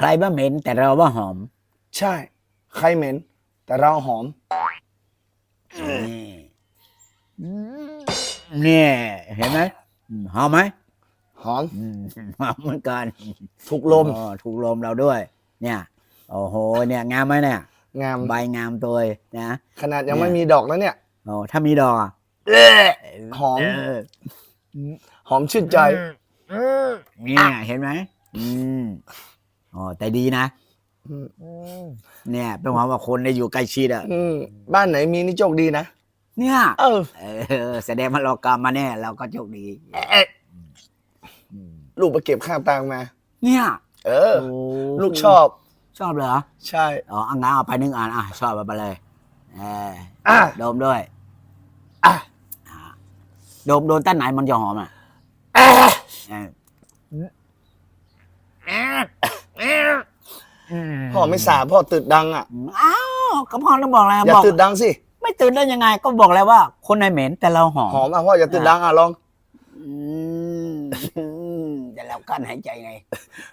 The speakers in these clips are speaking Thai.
ใครว่าเหม็นแต่เราว่าหอม ใช่ ใครเหม็น แต่เราหอม นี่เนี่ยเห็นไหมอืมหอมไหมหอมอืมหอมเหมือนกันถูกลม อ๋อถูกลมเราด้วย เนี่ย โอ้โห เนี่ยงามไหมเนี่ย งาม ใบงามตัวนะ ขนาดยังไม่มีดอกแล้วเนี่ย โอ้ถ้ามีดอกอะหอมเหอมชื่นใจ เนี่ยเห็นไหมอืม อ๋อแต่ดีนะ อืมเนี่ยเป็นความว่าคนได้อยู่ใกล้ชิดอะ อืมบ้านไหนมีนี่โชคดีนะ เนี่ย เออ เออแสดงว่าเรากรรมมาแน่เราก็โชคดีอืมลูกไปเก็บข้าวตังมา เนี่ยเออ โอ้ลูกชอบ ชอบเหรอใช่ อ๋ออังงาเอาไปหนึ่งอันอะชอบเอาไปเลยเอออะ ดมด้วยอะอะดมโดนต้นไหนมันจะหอมอะอะเออ พ่อไม่สาพ่อตื่นดังอะอ้าวก็พ่อต้องบอกแล้วอย่าบอกตื่นดังสิไม่ตื่นได้ยังไง ก็บอกแล้วว่า คนในเหม็นแต่เราหอมหอมอะพ่ออย่าตื่นดังอะลองอืมแต่เรากั้นหายใจไง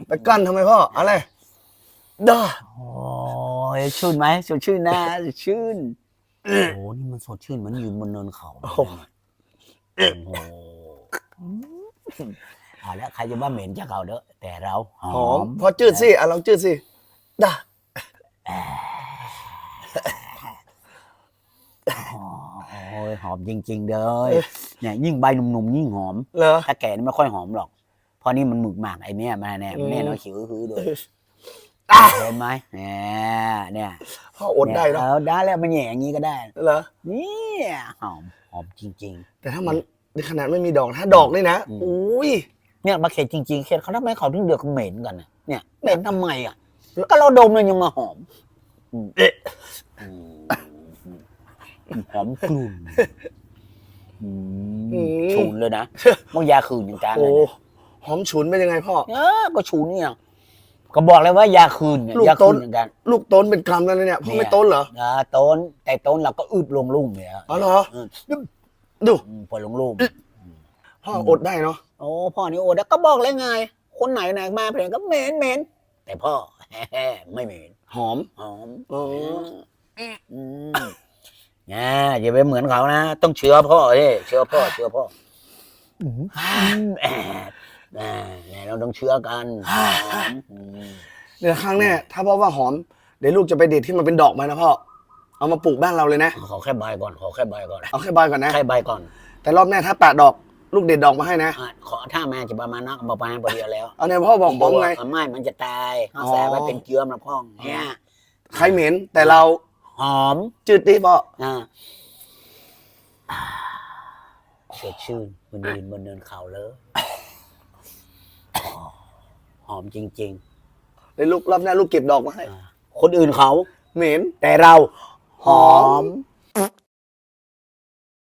ไปกั้นทำไมพ่ออะไรด้าโอ้ยชื่นไหมสดชื่นนะสดชื่นโอ้โหนี่มันสดชื่นเหมือนยืนบนเนินเขาโอ้โหเอาแล้วใครจะว่าเหม็นจะเขาเด้อแต่เราหหออมมพ่อจืดสิอะลองจืดสิ ด้าโอ้ยหอมจริง ๆ เลยเนี่ยยิ่งใบหนุ่มๆยิ่งหอม เหรอ ถ้าแก่นี่ไม่ค่อยหอมหรอก เพราะนี่มันหมึกหมากไอ้เนี่ยมาเนี่ยอืมแน่น้อยขิวฮือด้วยอะเห็นไหมเนี่ยเนี่ยพ่ออดได้เนาะเนาะได้แล้วมันแหย่อย่างนี้ก็ได้ เหรอ เนี่ยหอมหอมจริง แต่ถ้ามันในขนาดไม่มีดอกถ้าดอกนี่นะอืม อุ้ย ๆ เนี่ยมาเข็ดจริง ๆเข็ดเขาทำไมเขาถึงเดือดเหม็นกันน่ะเนี่ยเหม็นทำไมอะ ก็เราดมเลยยังมาหอมอืมเอ๊ะอืมหอมกลุ่นอืมฉุนเลยนะมันยาคืนอย่างกลางโอ้เลยนะหอมฉุนเป็นยังไงพ่อเออก็ฉุนเนี่ยก็บอกเลยว่ายาคืนเนี่ยลูกยาต้คืนนอย่างกันลูกต้นเป็นกรัมแล้วเนี่ยพ่อไม่ต้นเหรออ่าต้นแต่ต้นเราก็อึดลงลุ่มเนี่ยอ๋อเหรอ อืมดู อืมพอลงลุ่มพ่ออดได้เนาะโอ้พ่อนี่โอ้แล้วก็บอกเลยไง คนไหนไหนมาเพลงก็เหม็นเหม็น แต่พ่อ ไม่เหม็นหอม หอมอ๋อ อืมเนี่ยอย่าไปเหมือนเขานะ ต้องเชื่อพ่อเอ้ยเชื่อพ่อเชื่อพ่ออืมแอบแอบเนี่ยเราต้องเชื่อกันหอมอืมเดี๋ยวครั้งแน่ถ้าพ่อว่าหอม เดี๋ยวลูกจะไปเด็ดที่มันเป็นดอกมานะพ่อ เอามาปลูกบ้านเราเลยนะ ขอแค่ใบก่อนขอแค่ใบก่อนเอาแค่ใบก่อนนะ แค่ใบก่อน แต่รอบหน้าถ้าแปะดอก ลูกเด็ดดอกมาให้นะ อะขอถ้าแม่จะประมาณนักประมาณพอดีแล้วเอาเนี่ยพ่อบอกหอมไงไม่มันจะตายเอาอ๋อแสบไว้เป็นเกลือมาพ่องเนี่ยใครเหม็นแต่เราหอมจืดดิพ่ออ่าสดชื่นบนดินบนเนินเขาเลยหอมจริงเดี๋ยวลูกรอบหน้าลูกเก็บดอกมาให้ ๆอ่าคนอื่นเขา เหม็นแต่เราหอมห